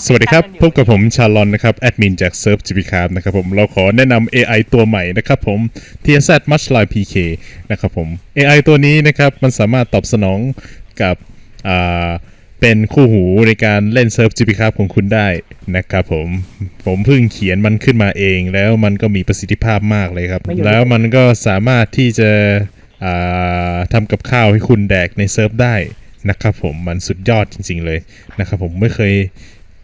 สวัสดีครับ พบกับผมชาลอนนะครับ แอดมินจากเซิร์ฟจีพีคาร์นะครับผมเราขอแนะนำ AI ตัวใหม่นะครับผม TNZ Matchline PK นะครับผม AI ตัวนี้นะครับ มันสามารถตอบสนองกับอ่าเป็นคู่หูในการเล่นเซิร์ฟ GP ครับของคุณได้นะครับผม ผมเพิ่งเขียนมันขึ้นมาเอง แล้วมันก็มีประสิทธิภาพมากเลยครับ แล้วมันก็สามารถที่จะอ่าทำกับข้าวให้คุณแดกในเซิร์ฟได้นะครับผมมันสุดยอดจริง ๆ เลยนะครับผมไม่เคย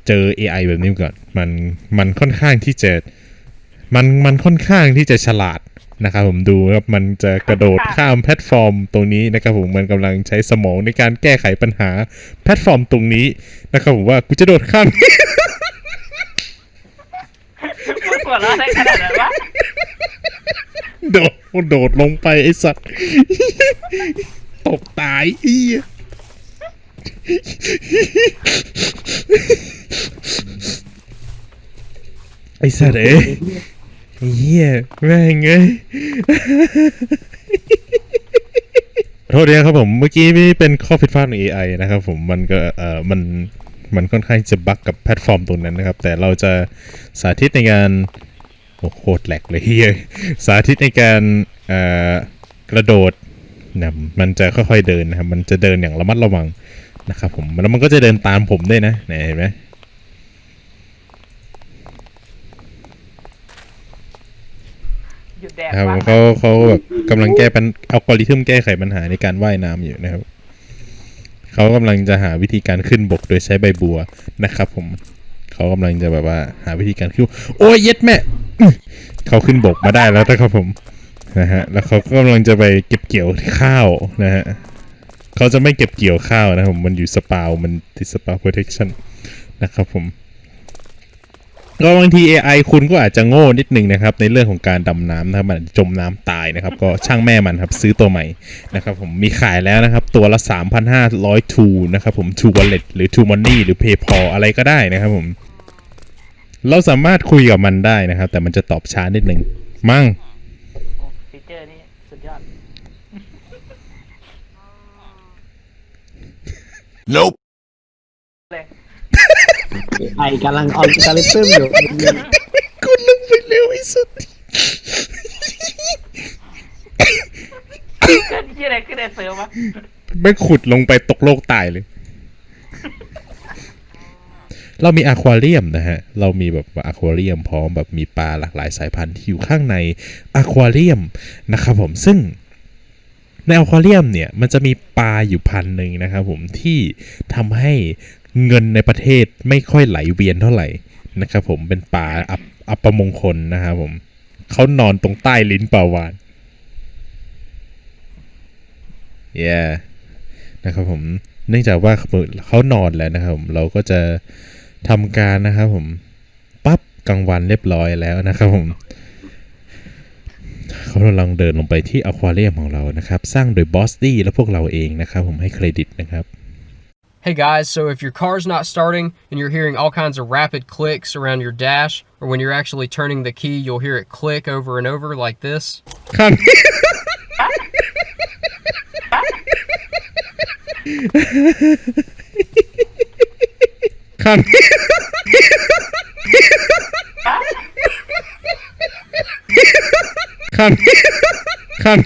เจอ AI แบบนี้มาก่อนมันมันค่อนข้างที่จะมันมันค่อนข้างที่จะฉลาดนะครับผมดูครับมันจะกระโดดข้ามแพลตฟอร์มตรงนี้นะครับผมมันกำลังใช้สมองในการแก้ไขปัญหาแพลตฟอร์มตรงนี้นะครับผมว่ากูจะโดดข้ามมึงหัวเราะได้ขนาดนั้นวะโดดโดดลงไปไอสัตว์ตกตายอี ไอสัตว์เอ้ยไอ้เฮียแม่งเอ้ยโทษทีครับผมเมื่อกี้นี่เป็นข้อผิดพลาดของ AI นะครับผมมันก็เอ่อมันมันค่อนข้างจะบั๊กกับแพลตฟอร์มตรงนั้นนะครับ แต่เราจะสาธิตในการโอ้โคตรแหลกเลยเฮียสาธิตในการเอ่อกระโดดนะมันจะค่อยๆเดินนะครับ มันจะเดินอย่างระมัดระวัง นะครับผมแล้วมันก็จะเดินตามผมด้วยนะเนี่ยเห็นไหมหยุดแดกครับวะเขาเขาแบบกำลังแก้ปัญอัลกอริทึมแก้ไขปัญหาในการว่ายน้ำอยู่นะครับเขากำลังจะหาวิธีการขึ้นบกโดยใช้ใบบัวนะครับผมเขากำลังจะแบบว่า หาวิธีการขึ้นโอ้ยเย็ดแม่อื้อเขาขึ้นบกมาได้แล้วนะครับผมนะฮะแล้วเขาก็กำลังจะไปเก็บเกี่ยวข้าวนะฮะ เขาจะไม่เก็บเกี่ยวข้าวนะครับผมมันอยู่สปาวมันติดสปาวโปรเทคชั่นนะครับผมก็บางที AI คุณก็อาจจะโง่นิดนึงนะครับ ในเรื่องของการดำน้ำนะครับมันจมน้ำตายนะครับ ก็ช่างแม่มันครับ ซื้อตัวใหม่นะครับผมมีขายแล้วนะครับ ตัวละ 3,500 ทูนะครับผม ทู wallet หรือทู money หรือ paypal อะไรก็ได้นะครับผม เราสามารถคุยกับมันได้นะครับ แต่มันจะตอบช้านิดนึงมั่งโอ้ฟีเจอร์นี่สุดยอด Nope. เลยไอกำลังออนกาลิซึมอยู่กูลงไปเร็วไอ้สุดเกิดที่อะไรขึ้นในเซิร์ฟวะไม่ขุดลงไปตกโลกตายเลย เรามีอควาเรียมนะฮะ เรามีแบบอควาเรียมพร้อมแบบมีปลาหลากหลายสายพันธุ์ที่อยู่ข้างในอควาเรียมนะครับผมซึ่ง ในอควาเรียมเนี่ยมันจะมีปลาอยู่พันหนึ่งนะครับผมที่ทำให้เงินในประเทศไม่ค่อยไหลเวียนเท่าไหร่นะครับผมเป็นปลาอับอัปมงคลนะครับผมเขานอนตรงใต้ลิ้นปลาวาน yeah นะครับผมเนื่องจากว่าเขานอนแล้วนะครับผมเราก็จะทำการนะครับผมปั๊บกลางวันเรียบร้อยแล้วนะครับผม เขากำลังเดินลงไปที่อควาเรียมของเรานะครับ สร้างโดยบอสดี้และพวกเราเองนะครับ ผมให้เครดิตนะครับ Hey guys, so if your car's not starting and you're hearing all kinds of rapid clicks around your dash, or when you're actually turning the key, you'll hear it click over and over like this. ข้ 髪髪